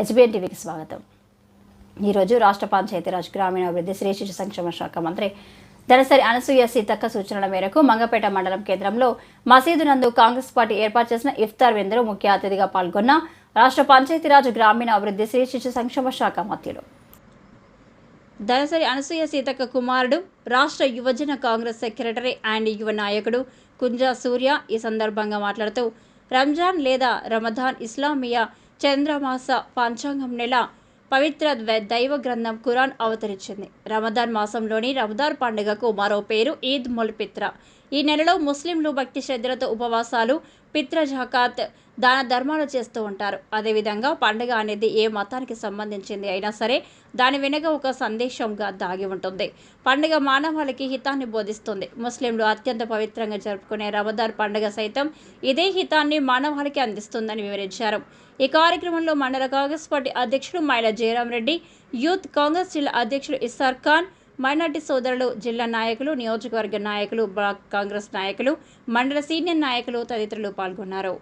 SBN టీవీకి స్వాగతం. ఈరోజు రాష్ట్ర పంచాయతీరాజ్ గ్రామీణాభివృద్ధి శ్రీ శిశు సంక్షేమ శాఖ మంత్రి దళసరి అనసూయ సీతక్క సూచనల మేరకు మంగపేట మండలం కేంద్రంలో మసీదు నందు కాంగ్రెస్ పార్టీ ఏర్పాటు చేసిన ఇఫ్తార్ విందులో ముఖ్య అతిథిగా పాల్గొన్న రాష్ట్ర పంచాయతీరాజ్ గ్రామీణాభివృద్ధి శ్రీ శిశు సంక్షేమ శాఖ మంత్రులు. దళసరి అనసూయ సీతక్క కుమారుడు రాష్ట్ర యువజన కాంగ్రెస్ సెక్రటరీ అండ్ యువ నాయకుడు కుంజా సూర్య ఈ సందర్భంగా మాట్లాడుతూ రంజాన్ లేదా రమదాన్ ఇస్లామియా చంద్రమాస పంచాంగం నెల పవిత్ర దైవ గ్రంథం ఖురాన్ అవతరించింది. రమదాన్ మాసంలోని రమదాన్ పండుగకు మరో పేరు ఈద్ ముల్ పిత్ర ఈ నెలలో ముస్లింలు భక్తి శ్రద్ధలతో ఉపవాసాలు పిత్ర జకాత్ దాన ధర్మాలు చేస్తూ ఉంటారు. అదేవిధంగా పండుగ అనేది ఏ మతానికి సంబంధించింది అయినా సరే దాని వెనుక ఒక సందేశంగా దాగి ఉంటుంది. పండుగ మానవాళికి హితాన్ని బోధిస్తుంది. ముస్లింలు అత్యంత పవిత్రంగా జరుపుకునే రమదార్ పండుగ సైతం ఇదే హితాన్ని మానవాళికి అందిస్తుందని వివరించారు. ఈ కార్యక్రమంలో మండల కాంగ్రెస్ పార్టీ అధ్యక్షుడు మైల జయరాం రెడ్డి యూత్ కాంగ్రెస్ జిల్లా అధ్యక్షుడు ఇస్సార్ ఖాన్ మైనార్టీ సోదరులు జిల్లా నాయకులు నియోజకవర్గ నాయకులు బ్లాక్ కాంగ్రెస్ నాయకులు మండల సీనియర్ నాయకులు తదితరులు పాల్గొన్నారు.